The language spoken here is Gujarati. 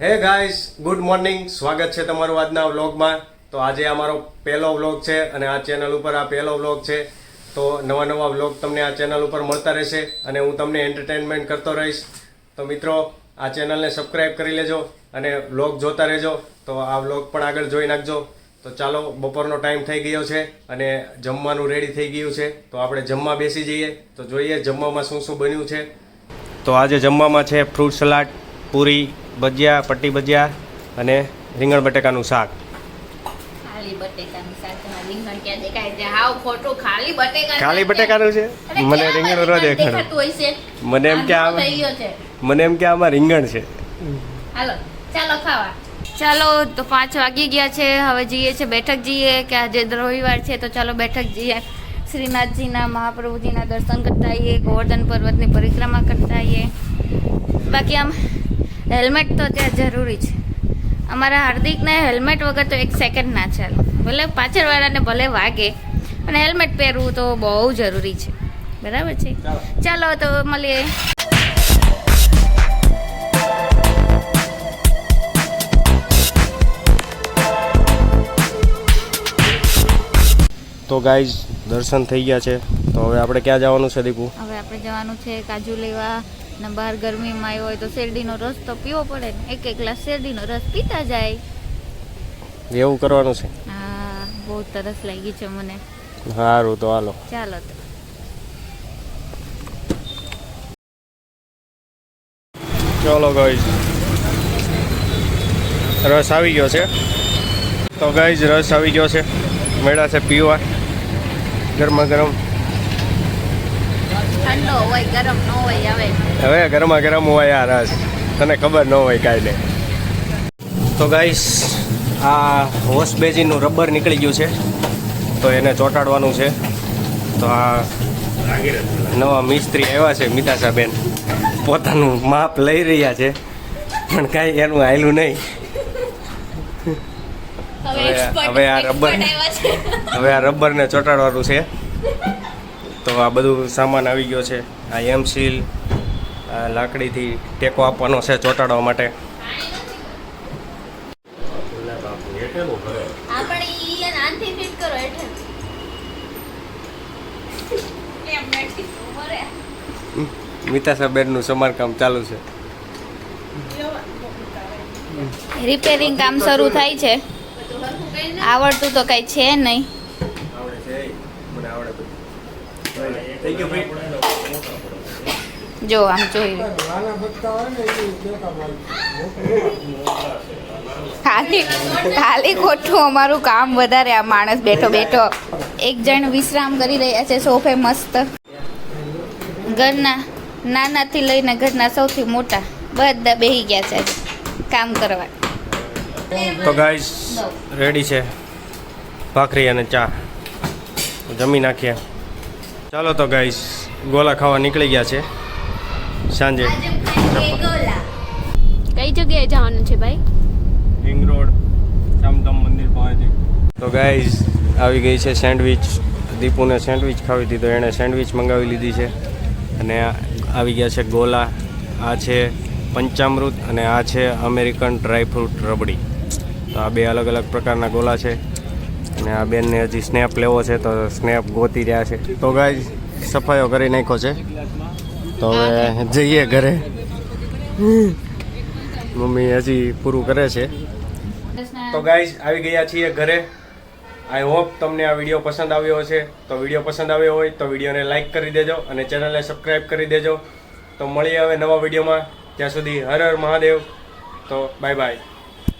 હે ગાઈસ, ગુડ મોર્નિંગ. સ્વાગત છે તમારું આજના વ્લોગમાં. તો આજે અમારો પહેલો વ્લોગ છે અને આ ચેનલ ઉપર આ પહેલો વ્લોગ છે. તો નવા નવા વ્લોગ તમને આ ચેનલ ઉપર મળતા રહેશે અને હું તમને એન્ટરટેનમેન્ટ કરતો રહીશ. તો મિત્રો, આ ચેનલને સબસ્ક્રાઈબ કરી લેજો અને વ્લોગ જોતા રહેજો. તો આ વ્લોગ પણ આગળ જોઈ નાખજો. તો ચાલો, બપોરનો ટાઈમ થઈ ગયો છે અને જમવાનું રેડી થઈ ગયું છે. તો આપણે જમવા બેસી જઈએ. તો જોઈએ જમવામાં શું શું બન્યું છે. તો આજે જમવામાં છે ફ્રૂટ સલાડ પૂરી ભજીયા પટ્ટી ભજીયા અને રીંગણ બટેકાનું શાક. ખાલી બટેકાનું શાક તમારે રીંગણ ક્યાં દેખાય? છે. મને રીંગણ રોજ દેખાડો મને એમ કે મને એમ કે આમાં રીંગણ છે? હાલો ચાલો ખાવા. ચાલો તો પાંચ વાગી ગયા છે. હવે જઈએ છે બેઠક જઈએ કે આજે રવિવાર છે તો ચાલો બેઠક જઈએ. શ્રીનાથજીના મહાપ્રભુજીના દર્શન કરતા આવીએ ગોવર્ધન પર્વતની પરિક્રમા કરતા આવીએ. બાકી આમ હેલ્મેટ તો ત્યાં જરૂરી છે. અમારા હાર્દિકને હેલ્મેટ વગર તો એક સેકન્ડ ના ચાલે. ભલે પાછળવાળાને ભલે વાગે પણ હેલ્મેટ પહેરવું તો બહુ જરૂરી છે. બરાબર છે? ચાલો તો મળીએ. તો ગાઈઝ દર્શન થઈ ગયા છે. તો હવે આપણે ક્યાં જવાનું છે દીપુ હવે આપણે જવાનું છે કાજુ લેવા. ને બહાર ગરમીમાં આવ્યો હોય તો શેરડીનો રસ તો પીવો પડે ને. એક એક ગ્લાસ શેરડીનો રસ પીતા જાય. એવું કરવાનું છે? હા બહુ તરસ લાગી છે મને. સારું તો હાલો. ચાલો તો. ચલો ગાઈઝ રસ આવી ગયો છે. તો ગાઈઝ રસ આવી ગયો છે. મેળા છે પીવા. ગરમા ગરમ. ઠંડો હોય ગરમ ન હોય હવે હવે ગરમા ગરમ હોય આ રસ. તને ખબર ન હોય કાંઈ તો ગાઈસ આ હોસ બેઝીનું રબર નીકળી ગયું છે. તો એને ચોંટાડવાનું છે. તો આ નવા મિસ્ત્રી આવ્યા છે મિતાશાબેન. પોતાનું માપ લઈ રહ્યા છે. પણ કાંઈ એનું આયલું નહીં. હવે- હવે આ રબર-. હવે આ રબરને ચોંટાડવાનું છે. તો આ બધું સામાન આવી ગયો છે. આ એમ સીલ આ લાકડીથી ટેકો આપવાનો છે ચોંટાડવા માટે. રહે. મિતાસાબેનનું સમારકામ ચાલુ છે. રિપેરિંગ કામ શરૂ થાય છે. આવડતું તો કઈ છે નહીં આવડે છે મને આવડે થઈ ગયું ભાઈ જો આમ જોઈ ખાલી ખાલી ખોટું અમારું કામ વધારે આ માણસ બેઠો બેઠો. એક જણ વિશ્રામ કરી રહ્યા છે સોફે મસ્ત. ઘરના નાનાથી લઈને ઘરના સૌથી મોટા બધા બેહી ગયા છે કામ કરવા. તો ગાઈસ રેડી છે? ભાખરી અને ચા. જમી નાખીએ. ચાલો તો ગાઈસ ગોલા ખાવા નીકળી ગયા છે. સાંજે. કઈ જગ્યાએ જવાનું છે ભાઈ? રિંગ રોડ શામધામ મંદિર પહોંચે તો ગાઈસ આવી ગઈ છે સેન્ડવિચ દીપુને સેન્ડવિચ ખાવી હતી તો એણે સેન્ડવિચ મંગાવી લીધી છે. અને આવી ગયા છે ગોલા. આ છે પંચામૃત અને આ છે અમેરિકન ડ્રાયફ્રૂટ રબડી. તો આ બે અલગ અલગ પ્રકારના ગોલા છે. અને આ બેનને હજી સ્નેપ લેવો છે તો સ્નેપ ગોતી રહ્યા છે. તો ગાય સફાઈઓ કરી નાખ્યો છે. તો હવે જઈએ ઘરે. મમ્મી હજી પૂરું કરે છે. તો ગાઈઝ આવી ગયા છીએ ઘરે. આઈ હોપ તમને આ વીડિયો પસંદ આવ્યો હશે. તો વીડિયો પસંદ આવ્યો હોય તો વિડીયોને લાઈક કરી દેજો અને ચેનલને સબસ્ક્રાઈબ કરી દેજો. તો મળીએ હવે નવા વિડીયોમાં. ત્યાં સુધી હર હર મહાદેવ. તો બાય બાય